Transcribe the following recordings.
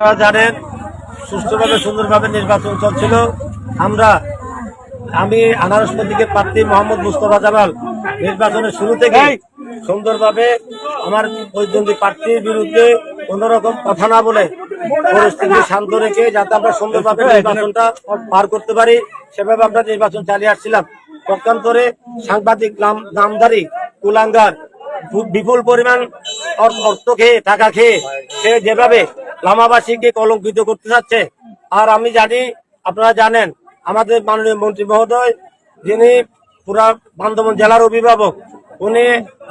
জানেন সুষ্ঠুভাবে সুন্দরভাবে নির্বাচন চলছিল আমরা আমি আনারস প্রতীকের প্রার্থী মোহাম্মদ মুস্তফা জামাল নির্বাচনের শুরু থেকে সুন্দরভাবে আমার বৈদ্যন্তিক প্রার্থীর বিরুদ্ধে কোন রকম কথা না বলে পরিস্থিতি শান্ত রেখে যাতে আমরা সুন্দরভাবে নির্বাচনটা পার করতে পারি সেভাবে আমরা নির্বাচন চালিয়ে আসছিলাম। পক্ষান্তরে সাংবাদিক নামধারী কুলাঙ্গার বিপুল পরিমাণ অর- অর্থ খেয়ে টাকা খেয়ে সে যেভাবে লামাবাসীকে কলঙ্কিত করতে চাচ্ছে আর আমি জানি, আপনারা জানেন, আমাদের মাননীয় মন্ত্রী মহোদয়, যিনি পুরা বান্ধবন জেলার অভিভাবক, উনি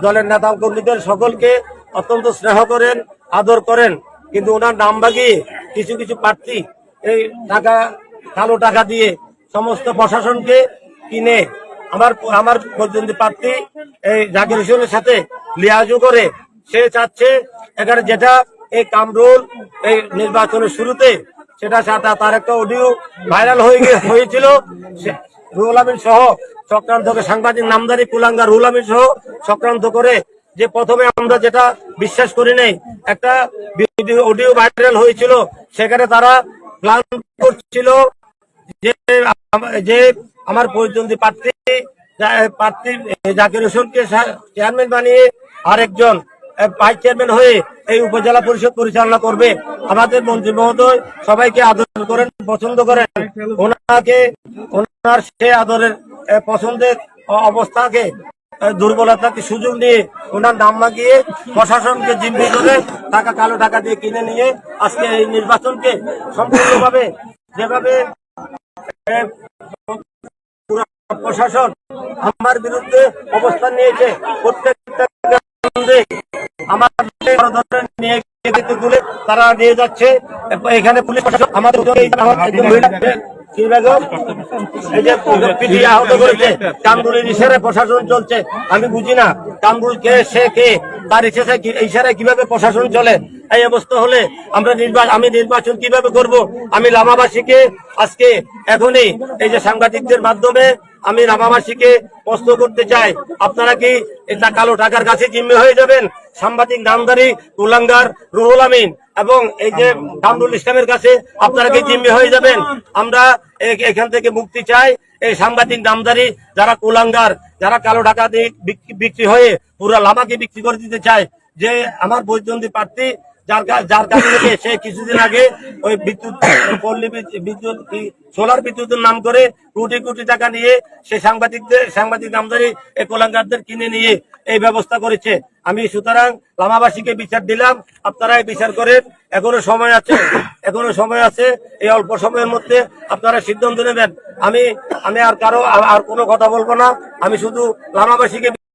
দলের নেতা কর্মীদের সকলকে অত্যন্ত স্নেহ করেন, আদর করেন। কিন্তু ওনার নাম বাগিয়ে কিছু কিছু প্রার্থী এই টাকা, কালো টাকা দিয়ে সমস্ত প্রশাসনকে কিনে আমার আমার প্রতিদ্বন্দ্বী প্রার্থী এই জাকির হোসেনের সাথে লিয়াজু করে সে চাচ্ছে, এখানে যেটা এই কামরুল এই নির্বাচনের শুরুতে সেটা সাথে তার একটা অডিও ভাইরাল হয়ে হয়েছিল। রুহুল আমিন সহ চক্রান্ত করে সাংবাদিক নামদারি কুলাঙ্গা রুহুল আমিন সহ চক্রান্ত করে যে প্রথমে আমরা যেটা বিশ্বাস করি নাই, একটা অডিও ভাইরাল হয়েছিল। সেখানে তারা প্ল্যান করছিল যে যে আমার প্রতিদ্বন্দ্বী প্রার্থী প্রার্থী জাকির হোসেনকে চেয়ারম্যান বানিয়ে আরেকজন ভাইস চেয়ারম্যান হয়ে এই উপজেলা পরিষদ পরিচালনা করবে। আমাদের মন্ত্রী মহোদয় সবাইকে আদর করেন, পছন্দ করেন। ওনাকে, ওনার সে আদরের পছন্দের অবস্থাকে দুর্বলতাকে সুযোগ নিয়ে ওনার নাম মাগিয়ে প্রশাসনকে জিম্মি করে টাকা, কালো টাকা দিয়ে কিনে নিয়ে আজকে এই নির্বাচনকে সম্পূর্ণভাবে যেভাবে প্রশাসন আমার বিরুদ্ধে অবস্থান নিয়েছে, প্রত্যেকটা তারা যাচ্ছে। এখানে পুলিশ প্রশাসন চলছে। আমি বুঝি না, কামরুল কে, সে কে, তার ইশারায় কীভাবে প্রশাসন চলে? এই অবস্থা হলে আমরা নির্বাচন আমি নির্বাচন কীভাবে করব? আমি লামাবাসীকে আজকে এখনই এই যে সাংবাদিকদের মাধ্যমে আমি রামাবাসীকে প্রশ্ন করতে চাই, আপনারা কি এটা কালো টাকার কাছে জিম্মে হয়ে যাবেন? সাংবাদিক নামদারি কুলাঙ্গার, রুহুল আমিন এবং এই যে কামরুল ইসলামের কাছে আপনারা কি জিম্মি হয়ে যাবেন? আমরা এখান থেকে মুক্তি চাই। এই সাংবাদিক নামদারি যারা কুলাঙ্গার, যারা কালো টাকা দিয়ে বিক্রি- হয়ে পুরো লামাকে বিক্রি করে দিতে চায়, যে আমার বৈদ্যন্তিক প্রার্থী যার সে কিছুদিন আগে ওই বিদ্যুৎ বিদ্যুৎ- সোলার বিদ্যুতের নাম করে কোটি কোটি টাকা নিয়ে সে সাংবাদিকদের, সাংবাদিক এই কোলাঙ্গারদের কিনে নিয়ে এই ব্যবস্থা করেছে। আমি সুতরাং লামাবাসীকে বিচার দিলাম। আপনারা বিচার করেন। এখনও সময় আছে, এখনও সময় আছে, এই অল্প সময়ের মধ্যে আপনারা সিদ্ধান্ত নেবেন। আমি আমি আর কারও, আর কোনো কথা বলব না। আমি শুধু লামাবাসীকে